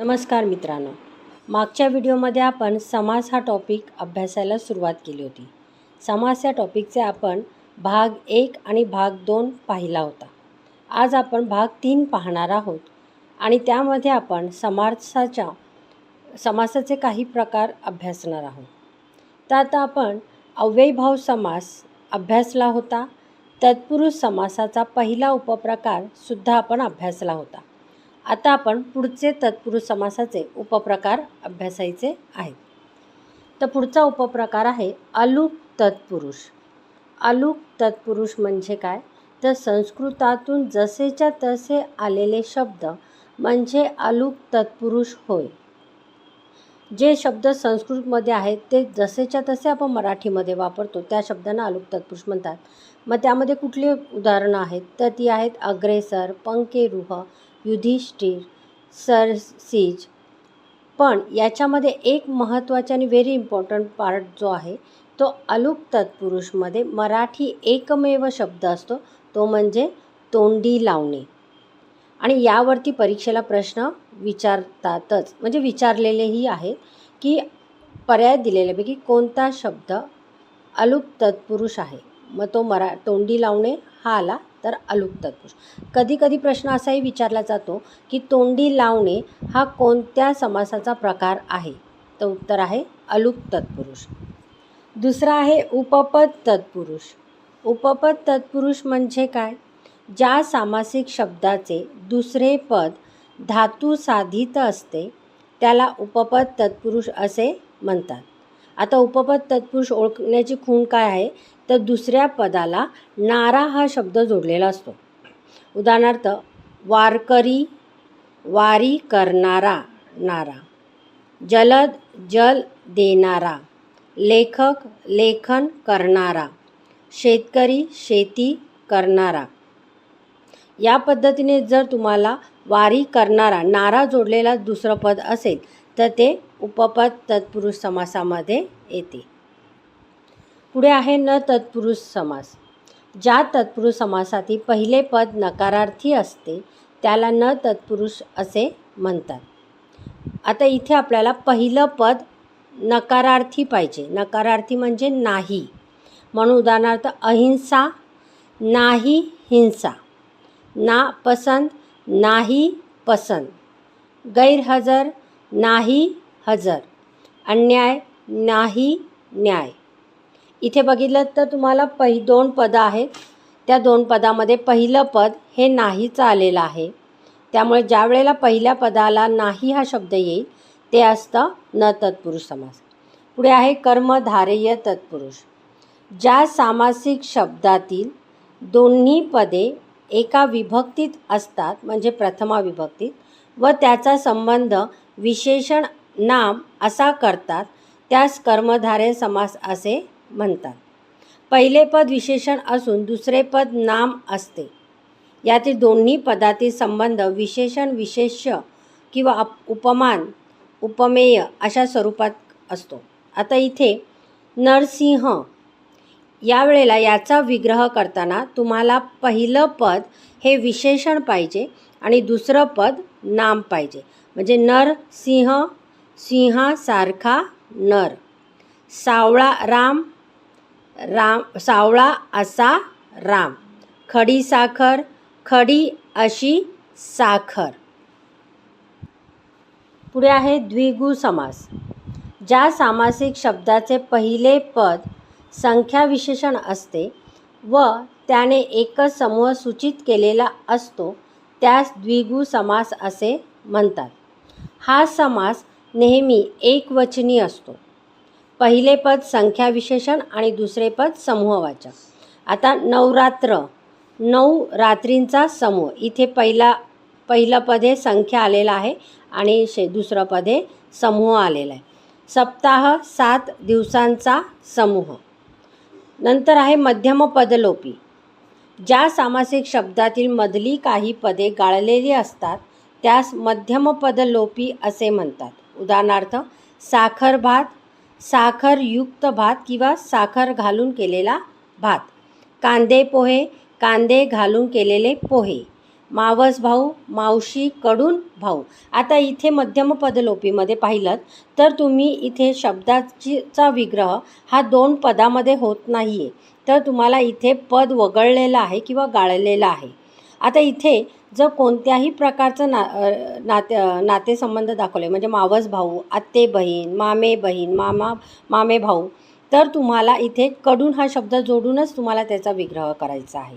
नमस्कार मित्रांनो. मागच्या व्हिडिओमध्ये आपण समास हा टॉपिक अभ्यासायला सुरुवात केली होती. समास या टॉपिकचे आपण भाग एक आणि भाग दोन पाहिला होता. आज आपण भाग तीन पाहणार आहोत आणि त्यामध्ये आपण समासाच्या समासाचे काही प्रकार अभ्यासणार आहोत. तर आता आपण अव्ययभाव समास अभ्यासला होता. तत्पुरुष समासाचा पहिला उपप्रकार सुद्धा आपण अभ्यासला होता. आता आपण पुढचे तत्पुरुष समासाचे उपप्रकार अभ्यासायचे आहेत. तर पुढचा उपप्रकार आहे अलुक तत्पुरुष. अलुक तत्पुरुष म्हणजे काय? तर संस्कृतातून जसेच्या तसे आलेले शब्द म्हणजे अलुक तत्पुरुष होय. जे शब्द संस्कृतमध्ये आहेत ते जसेच्या तसे आपण मराठीमध्ये वापरतो त्या शब्दांना अलुक तत्पुरुष म्हणतात. मग त्यामध्ये कुठली उदाहरणं आहेत? तर ती आहेत अग्रेसर पंकेरुह युधिष्ठिर सरसीज पण याच्यामध्ये एक महत्त्वाचा आणि व्हेरी इम्पॉर्टंट पार्ट जो आहे तो अलुक तत्पुरुषमध्ये मराठी एकमेव शब्द असतो तो म्हणजे तोंडी लावणे. आणि यावरती परीक्षेला प्रश्न विचारतातच. म्हणजे विचारलेलेही आहेत की पर्याय दिलेल्यापैकी कोणता शब्द अलुक तत्पुरुष आहे? मग तो मरा तोंडी लावणे हा आला तर अलुक तत्पुरुष कधी कधी प्रश्न असाही विचारला जातो की तोंडी लावणे हा कोणत्या समासाचा प्रकार आहे? तर उत्तर आहे अलुक तत्पुरुष दुसरा आहे उपपद तत्पुरुष उपपद तत्पुरुष म्हणजे काय? ज्या सामासिक शब्दाचे दुसरे पद धातू साधित असते त्याला उपपद तत्पुरुष असे म्हणतात. आता उपपद तत्पुरुष ओळखण्याची खूण काय आहे? तर दुसऱ्या पदाला नारा हा शब्द जोडलेला असतो. उदाहरणार्थ वारकरी वारी करणारा नारा जलद जल देणारा लेखक लेखन करणारा शेतकरी शेती करणारा. या पद्धतीने जर तुम्हाला वारी करणारा नारा जोडलेला दुसरं पद असेल तर ते उपपद तत्पुरुष समासामध्ये येते. पुढे आहे न तत्पुरुष समास. ज्या तत्पुरुष समासातील पहिले पद नकारार्थी असते त्याला न तत्पुरुष असे म्हणतात. आता इथे आपल्याला पहिलं पद नकारार्थी पाहिजे. नकारार्थी म्हणजे नाही. म्हणून उदाहरणार्थ अहिंसा नाही हिंसा ना पसंत नाही पसंत गैरहजर नाही हजर अन्याय नाही न्याय. इथे बघितलं तर तुम्हाला पहि दोन पदं आहेत. त्या दोन पदामध्ये पहिलं पद हे नाहीचं आलेलं आहे. त्यामुळे ज्या वेळेला पहिल्या पदाला नाही हा शब्द येईल ते असतं न तत्पुरुष समास. पुढे आहे कर्मधारेय तत्पुरुष. ज्या सामासिक शब्दातील दोन्ही पदे एका विभक्तीत असतात म्हणजे प्रथमा विभक्तीत व त्याचा संबंध विशेषण नाम असा करतात त्यास कर्मधारे समास असे म्हणतात. पहिले पद विशेषण असून दुसरे पद नाम असते. यातील दोन्ही पदातील संबंध विशेषण विशेष्य किंवा अप उपमान उपमेय अशा स्वरूपात असतो. आता इथे नरसिंह यावेळेला याचा विग्रह करताना तुम्हाला पहिलं पद हे विशेषण पाहिजे आणि दुसरं पद नाम पाहिजे. म्हणजे नर सिंह सिंहासारखा नर. सावळा राम राम सावळा असा राम. खडी साखर खडी अशी साखर. पुढे आहे द्विगु समास. ज्या सामासिक शब्दाचे पहिले पद संख्या विशेषण असते व त्याने एकच समूह सूचित केलेला असतो त्यास द्विगु समास असे म्हणतात. हा समास नेहमी एकवचनी असतो. पहिले पद संख्या विशेषण आणि दुसरे पद समूहवाचक. आता नवरात्र. नऊ रात्रींचा समूह. इथे पहिला पहिलं पद हे संख्या आलेलं आहे आणि शे दुसरं पद हे समूह आलेला आहे. सप्ताह सात दिवसांचा समूह. नंतर आहे मध्यम पदलोपी. ज्या सामासिक शब्दातील मधली काही पदे गाळलेली असतात त्यास मध्यम पदलोपी असे म्हणतात. उदाहरणार्थ साखर भात साखरयुक्त भात किंवा साखर घालून केलेला भात. कांदे पोहे कांदे घालून केलेले पोहे. मावस भाऊ मावशी कडून भाऊ. आता इथे मध्यम पदलोपीमध्ये पाहिलं तर तुम्ही इथे शब्दाचीचा विग्रह हा दोन पदामध्ये होत नाही आहे तर तुम्हाला इथे पद वगळलेलं आहे किंवा गाळलेलं आहे. आता इथे जर कोणत्याही प्रकारचं ना नाते नातेसंबंध दाखवले म्हणजे मावस भाऊ आत्ते बहीण मामे बहीण मामा मामे भाऊ तर तुम्हाला इथे कडून हा शब्द जोडूनच तुम्हाला त्याचा विग्रह करायचा आहे.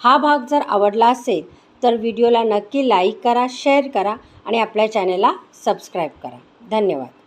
हा भाग जर आवडला असेल तर व्हिडिओला नक्की लाईक करा शेअर करा आणि आपल्या चॅनेलला सबस्क्राईब करा. धन्यवाद.